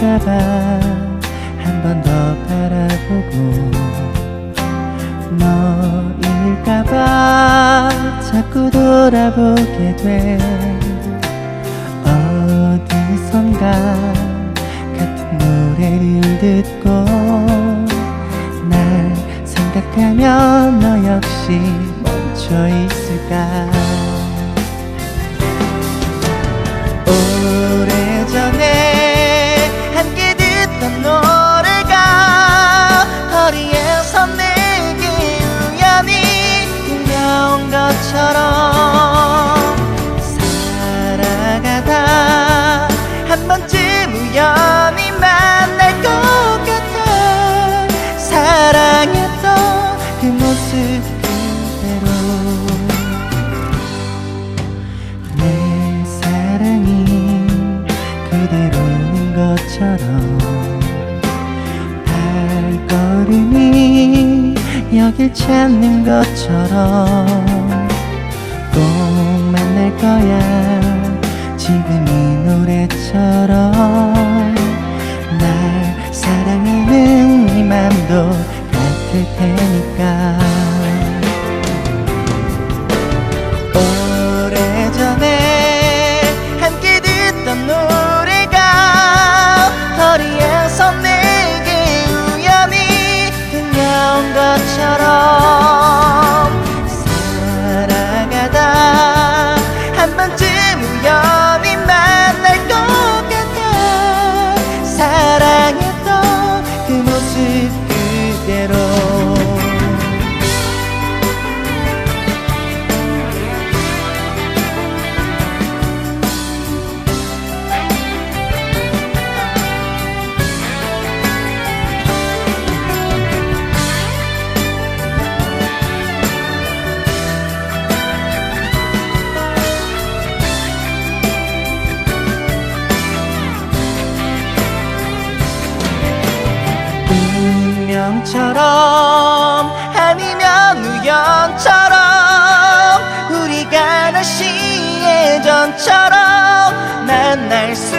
너일까봐 한 번 더 바라보고 너일까봐 자꾸 돌아보게 돼. 어디선가 같은 노래를 듣고 날 생각하면 너 역시 멈춰 있을까 것처럼 살아가다 한 번쯤 우연히 만날 것 같아. 사랑했던 그 모습 그대로. 내 사랑이 그대로인 것처럼 발걸음이 여길 찾는 것처럼 꼭 만날 거야. 지금 이 노래처럼 날 사랑하는 네 맘도 같을 테니까 운명처럼 아니면 우연처럼 우리가 다시 예전처럼 만날 수